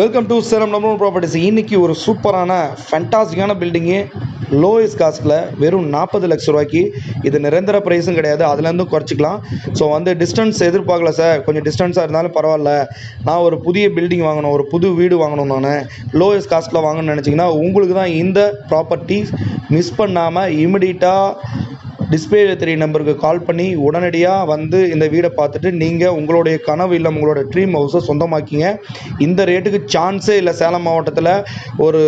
Welcome to Salem number properties இன்னைக்கு ஒரு சூப்பரான ஃபேண்டாஸ்டிக்கான பில்டிங்கு லோயஸ்ட் காஸ்ட்டில் வெறும் நாற்பது லட்ச ரூபாய்க்கு. இது நிரந்தர ப்ரைஸும் கிடையாது. அதுலேருந்தும் குறைச்சிக்கலாம். ஸோ வந்து டிஸ்டன்ஸ் எதிர்பார்க்கல சார் கொஞ்சம் டிஸ்டன்ஸாக இருந்தாலும் பரவாயில்ல. நான் ஒரு புதிய பில்டிங் வாங்கணும் ஒரு புது வீடு வாங்கணும் நான். லோயஸ்ட் காஸ்ட்டில் வாங்கணும்னு நினச்சிங்கன்னா உங்களுக்கு தான் இந்த ப்ராப்பர்ட்டி மிஸ் பண்ணாமல் இமிடியட்டாக டிஸ்பிளே த்ரீ நம்பருக்கு கால் பண்ணி உடனடியாக வந்து இந்த வீடை பார்த்துட்டு நீங்கள் உங்களுடைய கனவு இல்லை உங்களோட ட்ரீம் ஹவுஸை சொந்தமாக்கிங்க. இந்த ரேட்டுக்கு சான்ஸே இல்லை. சேலம் மாவட்டத்தில் ஒரு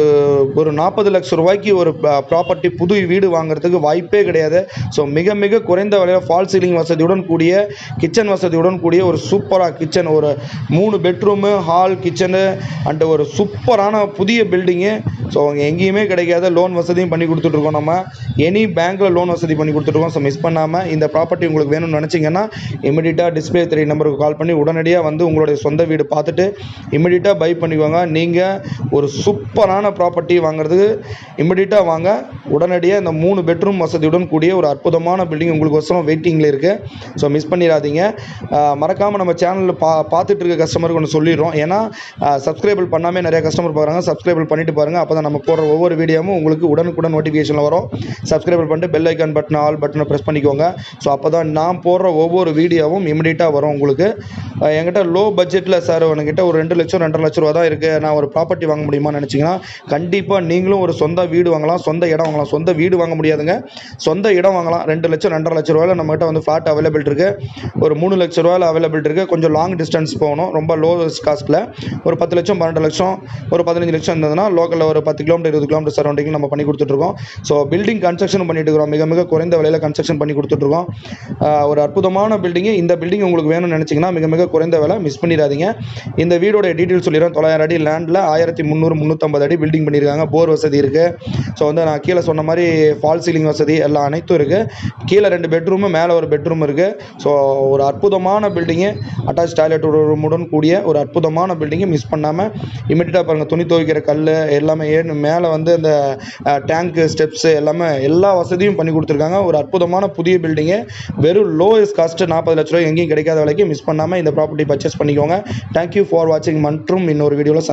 ஒரு நாற்பது லட்ச ரூபாய்க்கு ஒரு ப்ராப்பர்ட்டி புது வீடு வாங்குறதுக்கு வாய்ப்பே கிடையாது. ஸோ மிக மிக குறைந்த விலையில் ஃபால் சீலிங் வசதியுடன் கூடிய கிச்சன் வசதியுடன் கூடிய ஒரு சூப்பராக கிச்சன் ஒரு மூணு பெட்ரூமு ஹால் கிச்சனு அண்ட் ஒரு சூப்பரான புதிய பில்டிங்கு ஸோ அங்கே எங்கேயுமே கிடைக்காத லோன் வசதியும் பண்ணி கொடுத்துட்ருக்கோம் நம்ம. எனி பேங்க்கில் லோன் வசதி பண்ணி கொடுத்துட்ருக்கோம் ஸோ மிஸ் பண்ணாமல் இந்த ப்ராப்பர்ட்டி உங்களுக்கு வேணும்னு நினச்சிங்கன்னா இமிடியட்டாக டிஸ்பிளே த்ரீ நம்பருக்கு கால் பண்ணி உடனடியாக வந்து உங்களுடைய சொந்த வீடு பார்த்துட்டு இமிடியட்டாக பை பண்ணிக்கோங்க. நீங்கள் ஒரு சூப்பரான ப்ராப்பர்ட்டி வாங்குறதுக்கு இமிடியட்டாக வாங்க. உடனடியாக இந்த மூணு பெட்ரூம் வசதியுடன் கூடிய ஒரு அற்புதமான பில்டிங் உங்களுக்கு வருஷம் வெயிட்டிங்கில் இருக்குது ஸோ மிஸ் பண்ணிடாதீங்க மறக்காமல் நம்ம சேனலில் பா பார்த்துட்டு இருக்க கஸ்டமருக்கு ஒன்று சொல்லிடுறோம். ஏன்னா சப்ஸ்கிரைபிள் பண்ணாமே நிறைய கஸ்டமர் பார்க்குறாங்க. சப்ஸ்கிரைபிள் பண்ணிட்டு பாருங்கள் அப்போ தான் நம்ம போடுற ஒவ்வொரு வீடியோவும் உங்களுக்கு உடனுக்குடன் நோட்டிஃபிகேஷனில் வரும். சப்ஸ்கிரைப் பண்ணிட்டு பெல் ஐக்கான் பட்டன் ஆல் பட்டனை ப்ரெஸ் பண்ணிக்கோங்க. ஸோ அப்போ தான் நான் போடுற ஒவ்வொரு வீடியோவும் இமிடியட்டாக வரும் உங்களுக்கு. என்கிட்ட லோ பட்ஜெட்டில் சார் உனக்கிட்ட ஒரு ரெண்டு லட்சம் ரெண்டரை லட்ச ரூபா தான் இருக்குது நான் ஒரு ப்ராப்பர்ட்டி வாங்க முடியுமான்னு நினச்சிங்கன்னா கண்டிப்பாக நீங்களும் ஒரு சொந்த வீடு வாங்கலாம் சொந்த இடம் வாங்கலாம். சொந்த வீடு வாங்க முடியாதுங்க. சொந்த இடம் வாங்கலாம். ரெண்டு லட்சம் ரெண்டரை லட்ச ரூபாயில் நம்மகிட்ட வந்து ஃப்ளாட் அவைலபிள் இருக்குது ஒரு மூணு லட்ச ரூபாயில் அவைலபிள் இருக்குது கொஞ்சம் லாங் டிஸ்டன்ஸ் போகணும். ரொம்ப லோ. காஸ்ட்டில் ஒரு பத்து லட்சம் பன்னெண்டு லட்சம் ஒரு பதினஞ்சு லட்சம் இருந்ததுன்னா லோக்கலில் ஒரு பத்து கிலோமீட்டர் இருபது கிலோமீட்டர் சரௌண்டிங் நம்ம பண்ணி கொடுத்துட்ருக்கோம். ஸோ பில்டிங் கன்ஸ்ட்ரக்ஷன் பண்ணிட்டு இருக்கிறோம். மிக மிக குறைந்த விலையில் கன்ஸ்ட்ரக்ஷன் பண்ணி கொடுத்துட்ருக்கோம். ஒரு அற்புதமான பில்டிங்கு இந்த பில்டிங் உங்களுக்கு வேணும்னு நினச்சிங்கன்னா மிக மிக குறைந்த விலை மிஸ் பண்ணிடாதீங்க. இந்த வீடோட டீட்டெயில் சொல்லிடுறேன். தொள்ளாயிரம் அடி லேண்டில் ஆயிரத்தி முந்நூறு முந்நூற்றம்பது அடி பில்டிங் பண்ணியிருக்காங்க. போர் வசதி இருக்குது ஸோ வந்து நான் கீழே சொன்ன மாதிரி ஃபால் சீலிங் வசதி எல்லாம் அனைத்தும் இருக்குது கீழே ரெண்டு பெட்ரூமு மேலே ஒரு பெட்ரூம் இருக்குது ஸோ ஒரு அற்புதமான பில்டிங்கு அட்டாச் டாய்லெட் ரூமுடன் கூடிய ஒரு அற்புதமான பில்டிங்கை மிஸ் பண்ணாமல் இமிடியட்டாக பாருங்கள் துணி துவைக்கிற கல் எல்லாமே ஏ மேலே வந்து அந்த டேங்க்கு ஸ்டெப்ஸு எல்லாமே எல்லா வசதியும் பண்ணி கொடுத்துருக்காங்க. ஒரு அற்புதமான புதிய பில்டிங்கு வெறும் லோயஸ்ட் காஸ்ட்டு நாற்பது லட்ச ரூபாய் எங்கேயும் கிடைக்காத விலைக்கு மிஸ் பண்ணாமல் இந்த ப்ராப்பர்ட்டி பர்ச்சேஸ் பண்ணிக்கோங்க. தேங்க்யூ ஃபார் வாட்சிங் மற்றும் இன்னொரு வீடியோவில் சந்தி